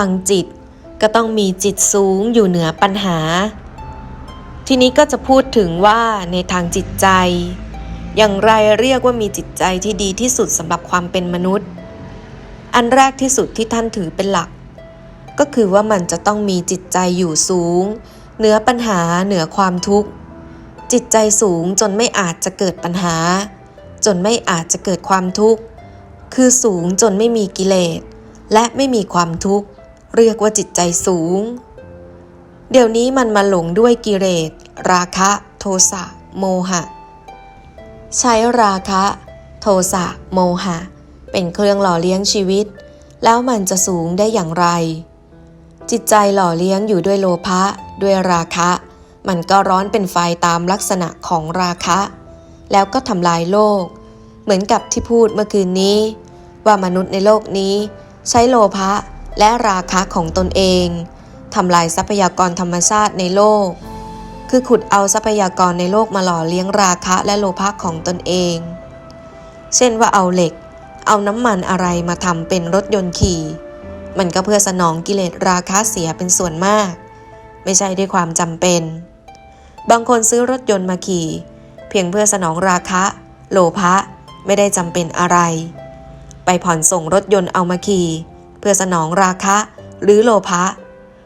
างจิต ก็ต้องมีจิตสูงอยู่เหนือปัญหา ทีนี้ก็จะพูดถึงว่าในทางจิตใจ อย่างไรเรียกว่ามีจิตใจที่ดีที่สุดสำหรับความเป็นมนุษย์ อันแรกที่สุดที่ท่านถือเป็นหลัก ก็คือว่ามันจะต้องมีจิตใจอยู่สูง เหนือปัญหาเหนือความทุกข์ จิตใจสูงจนไม่อาจจะเกิดปัญหา จนไม่อาจจะเกิดความทุกข์คือสูงจนไม่มีกิเลสและไม่มีความทุกข์ เรียกว่าจิตใจสูง เดี๋ยวนี้มันมาหลงด้วยกิเลสราคะโทสะโมหะ ใช้ราคะ โทสะโมหะ เป็นเครื่องหล่อเลี้ยงชีวิต แล้วมันจะสูงได้อย่างไร จิตใจหล่อเลี้ยงอยู่ด้วยโลภะด้วยราคะ มันก็ร้อนเป็นไฟตามลักษณะของราคะ แล้วก็ทำลายโลก เหมือนกับที่พูดเมื่อคืนนี้ ว่ามนุษย์ในโลกนี้ ใช้โลภะ และราคะของตนเองทำลายทรัพยากรธรรมชาติในโลก คือขุดเอาทรัพยากรในโลกมาหล่อเลี้ยงราคะและโลภะของตนเอง เช่นว่าเอาเหล็ก เอาน้ำมันอะไรมาทำเป็นรถยนต์ขี่ มันก็เพื่อสนองกิเลสราคะเสียเป็นส่วนมาก ไม่ใช่ด้วยความจำเป็น บางคนซื้อรถยนต์มาขี่ เพียงเพื่อสนองราคะ โลภะไม่ได้จำเป็นอะไร ไปผ่อนส่งรถยนต์เอามาขี่ เพื่อสนองราคะหรือโลภะ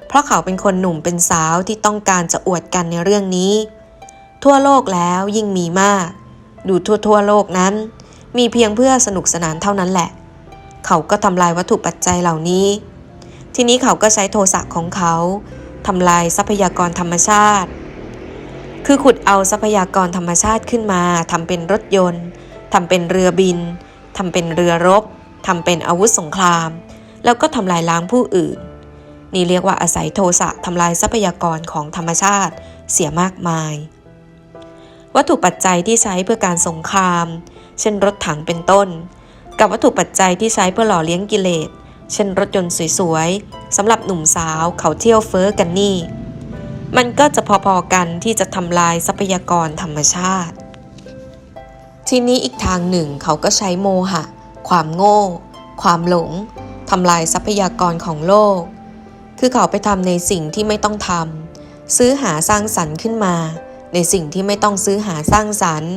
เพราะเขาเป็นคนหนุ่มเป็นสาวที่ต้องการจะอวดกันในเรื่องนี้ ทั่วโลกแล้วยิ่งมีมาก ดูทั่วทั่วโลกนั้น มีเพียงเพื่อสนุกสนานเท่านั้นแหละ เขาก็ทำลายวัตถุปัจจัยเหล่านี้ ทีนี้เขาก็ใช้โทสะของเขาทำลายทรัพยากรธรรมชาติ คือขุดเอาทรัพยากรธรรมชาติขึ้นมาทำเป็นรถยนต์ทำเป็นเรือบินทำเป็นเรือรบทำเป็นอาวุธสงคราม แล้วก็ทำลายล้างผู้อื่น นี่เรียกว่าอาศัยโทสะทำลายทรัพยากรของธรรมชาติเสียมากมาย วัตถุปัจจัยที่ใช้เพื่อการสงคราม เช่นรถถังเป็นต้น กับวัตถุปัจจัยที่ใช้เพื่อหล่อเลี้ยงกิเลส เช่นรถยนต์สวยๆสำหรับหนุ่มสาวเขาเที่ยวเฟอ้อกันนี่ มันก็จะพอๆกันที่จะทำลายทรัพยากรธรรมชาติ ทีนี้อีกทางหนึ่งเขาก็ใช้โมหะ ความโง่ ความหลง ทำลายทรัพยากรของโลก คือเขาไปทำในสิ่งที่ไม่ต้องทำซื้อหาสร้างสรรค์ขึ้นมา ในสิ่งที่ไม่ต้องซื้อหาสร้างสรรค์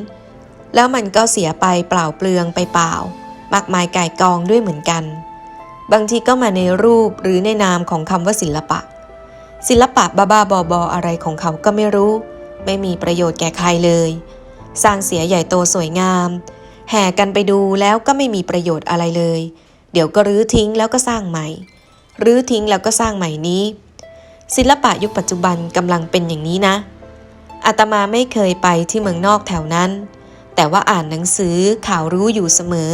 แล้วมันก็เสียไปเปล่าเปลืองไปเปล่า มากมายก่ายกองด้วยเหมือนกัน บางทีก็มาในรูปหรือในนามของคำว่าศิลปะ ศิลปะบ้าๆบอๆอะไรของเขาก็ไม่รู้ ไม่มีประโยชน์แก่ใครเลย สร้างเสียใหญ่โตสวยงาม แห่กันไปดูแล้วก็ไม่มีประโยชน์อะไรเลย ดี๋ยวก็รื้อทิ้งแล้วก็สร้างใหม่ รื้อทิ้งแล้วก็สร้างใหม่นี้ ศิลปะยุคปัจจุบันกำลังเป็นอย่างนี้นะ อาตมาไม่เคยไปที่เมืองนอกแถวนั้น แต่ว่าอ่านหนังสือข่าวรู้อยู่เสมอ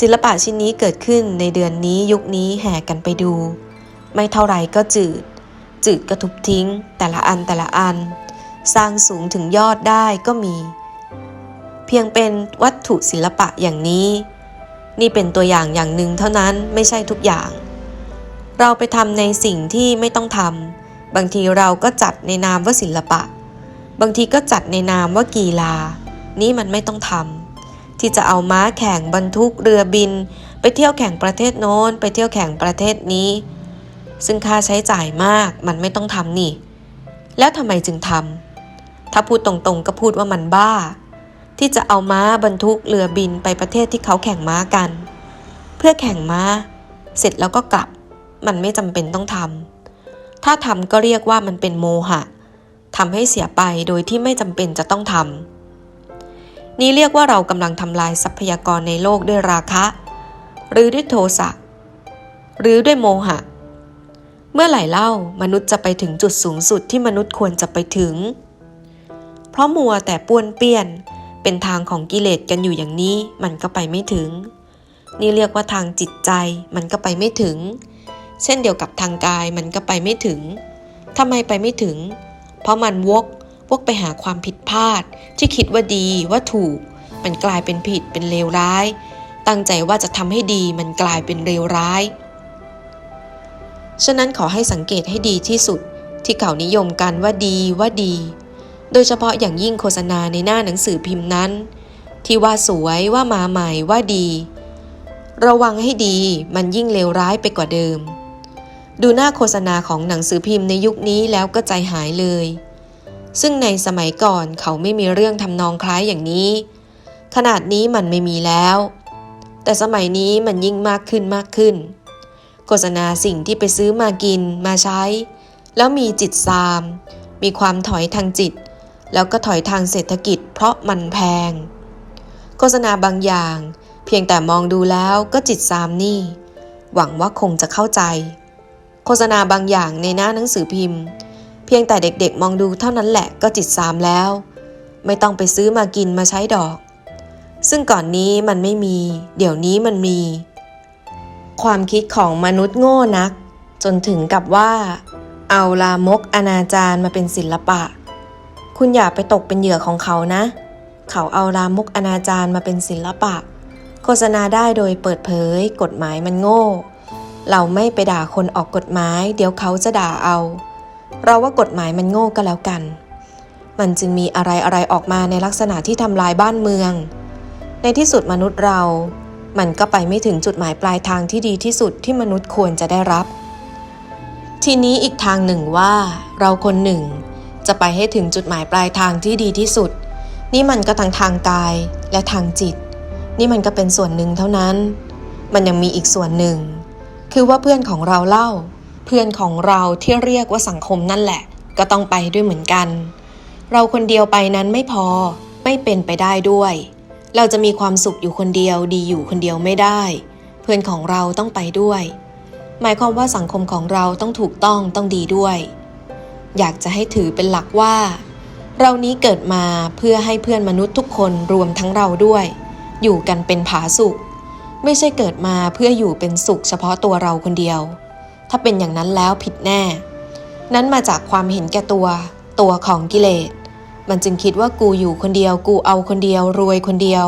ศิลปะชิ้นนี้เกิดขึ้นในเดือนนี้ยุคนี้แห่กันไปดู ไม่เท่าไรก็จืด จืดก็ทุบทิ้ง แต่ละอันแต่ละอัน สร้างสูงถึงยอดได้ก็มี เพียงเป็นวัตถุศิลปะอย่างนี้ นี่เป็นตัวอย่างอย่างหนึ่งเท่านั้นไม่ใช่ทุกอย่าง เราไปทำในสิ่งที่ไม่ต้องทำบางทีเราก็จัดในนามว่าศิลปะ บางทีก็จัดในนามว่ากีฬา นี่มันไม่ต้องทำที่จะเอาม้าแข่งบรรทุกเรือบิน ไปเที่ยวแข่งประเทศโน้น ไปเที่ยวแข่งประเทศนี้ ซึ่งค่าใช้จ่ายมากมันไม่ต้องทำนี่ แล้วทำไมจึงทำถ้าพูดตรงๆก็พูดว่ามันบ้า ที่จะเอาม้าบรรทุกเรือบินไปประเทศที่เขาแข่งม้ากัน เพื่อแข่งม้า เสร็จแล้วก็กลับ มันไม่จำเป็นต้องทำถ้าทำก็เรียกว่ามันเป็นโมหะทำให้เสียไปโดยที่ไม่จำเป็นจะต้องทำนี่เรียกว่าเรากำลังทำลายทรัพยากรในโลกด้วยราคะ หรือด้วยโทสะหรือด้วยโมหะ เมื่อไหร่เล่ามนุษย์จะไปถึงจุดสูงสุดที่มนุษย์ควรจะไปถึง เพราะมัวแต่ป้วนเปี้ยน เป็นทางของกิเลสกันอยู่อย่างนี้มันก็ไปไม่ถึง นี่เรียกว่าทางจิตใจมันก็ไปไม่ถึง เช่นเดียวกับทางกายมันก็ไปไม่ถึงทำไมไปไม่ถึง เพราะมันวกวกไปหาความผิดพลาด ที่คิดว่าดีว่าถูก มันกลายเป็นผิดเป็นเลวร้าย ตั้งใจว่าจะทำให้ดีมันกลายเป็นเลวร้าย ฉะนั้นขอให้สังเกตให้ดีที่สุดที่เขานิยมกันว่าดีว่าดี โดยเฉพาะอย่างยิ่งโฆษณาในหน้าหนังสือพิมพ์นั้น ที่ว่าสวยว่ามาใหม่ว่าดี ระวังให้ดีมันยิ่งเลวร้ายไปกว่าเดิม ดูหน้าโฆษณาของหนังสือพิมพ์ในยุคนี้แล้วก็ใจหายเลย ซึ่งในสมัยก่อนเขาไม่มีเรื่องทำนองคล้ายอย่างนี้ ขนาดนี้มันไม่มีแล้ว แต่สมัยนี้มันยิ่งมากขึ้นมากขึ้น โฆษณาสิ่งที่ไปซื้อมากินมาใช้ แล้วมีจิตซาม มีความถอยทางจิต แล้วก็ถอยทางเศรษฐกิจเพราะมันแพง โฆษณาบางอย่าง เพียงแต่มองดูแล้วก็จิตซามนี่ หวังว่าคงจะเข้าใจ โฆษณาบางอย่างในหน้าหนังสือพิมพ์ เพียงแต่เด็กๆมองดูเท่านั้นแหละก็จิตซามแล้ว ไม่ต้องไปซื้อมากินมาใช้ดอก ซึ่งก่อนนี้มันไม่มี เดี๋ยวนี้มันมี ความคิดของมนุษย์โง่นัก จนถึงกับว่า เอาลามกอนาจารมาเป็นศิลปะ คุณอย่าไปตกเป็นเหยื่อของเขานะ เขาเอาลามกอนาจารมาเป็นศิลปะ โฆษณาได้โดยเปิดเผย กฎหมายมันโง่ เราไม่ไปด่าคนออกกฎหมาย เดี๋ยวเขาจะด่าเอา เราว่ากฎหมายมันโง่ก็แล้วกัน มันจึงมีอะไรอะไรออกมาในลักษณะที่ทำลายบ้านเมือง ในที่สุดมนุษย์เรา มันก็ไปไม่ถึงจุดหมายปลายทางที่ดีที่สุดที่มนุษย์ควรจะได้รับ ทีนี้อีกทางหนึ่งว่า เราคนหนึ่ง จะไปให้ถึงจุดหมายปลายทางที่ดีที่สุด นี่มันก็ทั้งทางกายและทางจิต นี่มันก็เป็นส่วนหนึ่งเท่านั้น มันยังมีอีกส่วนหนึ่ง คือว่าเพื่อนของเราเล่า เพื่อนของเราที่เรียกว่าสังคมนั่นแหละ ก็ต้องไปด้วยเหมือนกัน เราคนเดียวไปนั้นไม่พอไม่เป็นไปได้ด้วย เราจะมีความสุขอยู่คนเดียวดีอยู่คนเดียวไม่ได้ เพื่อนของเราต้องไปด้วย หมายความว่าสังคมของเราต้องถูกต้องต้องดีด้วย อยากจะให้ถือเป็นหลักว่า เรานี้เกิดมาเพื่อให้เพื่อนมนุษย์ทุกคนรวมทั้งเราด้วย อยู่กันเป็นผาสุข ไม่ใช่เกิดมาเพื่ออยู่เป็นสุขเฉพาะตัวเราคนเดียว ถ้าเป็นอย่างนั้นแล้วผิดแน่ นั้นมาจากความเห็นแก่ตัว ตัวของกิเลส มันจึงคิดว่ากูอยู่คนเดียว กูเอาคนเดียว รวยคนเดียว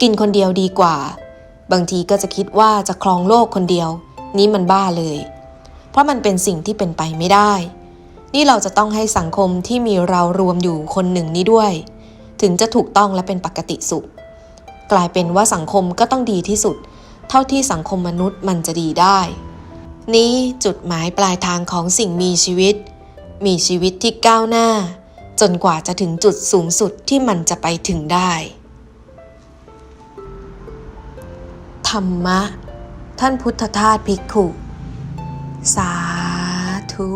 กินคนเดียวดีกว่า บางทีก็จะคิดว่าจะครองโลกคนเดียว นี่มันบ้าเลย เพราะมันเป็นสิ่งที่เป็นไปไม่ได้ นี่เราจะต้องให้สังคมที่มีเรารวมอยู่คนหนึ่งนี้ด้วย ถึงจะถูกต้องและเป็นปกติสุข กลายเป็นว่าสังคมก็ต้องดีที่สุด เท่าที่สังคมมนุษย์มันจะดีได้ นี้จุดหมายปลายทางของสิ่งมีชีวิต มีชีวิตที่ก้าวหน้า จนกว่าจะถึงจุดสูงสุดที่มันจะไปถึงได้ ธรรมะ ท่านพุทธทาสภิกขุ สาธุ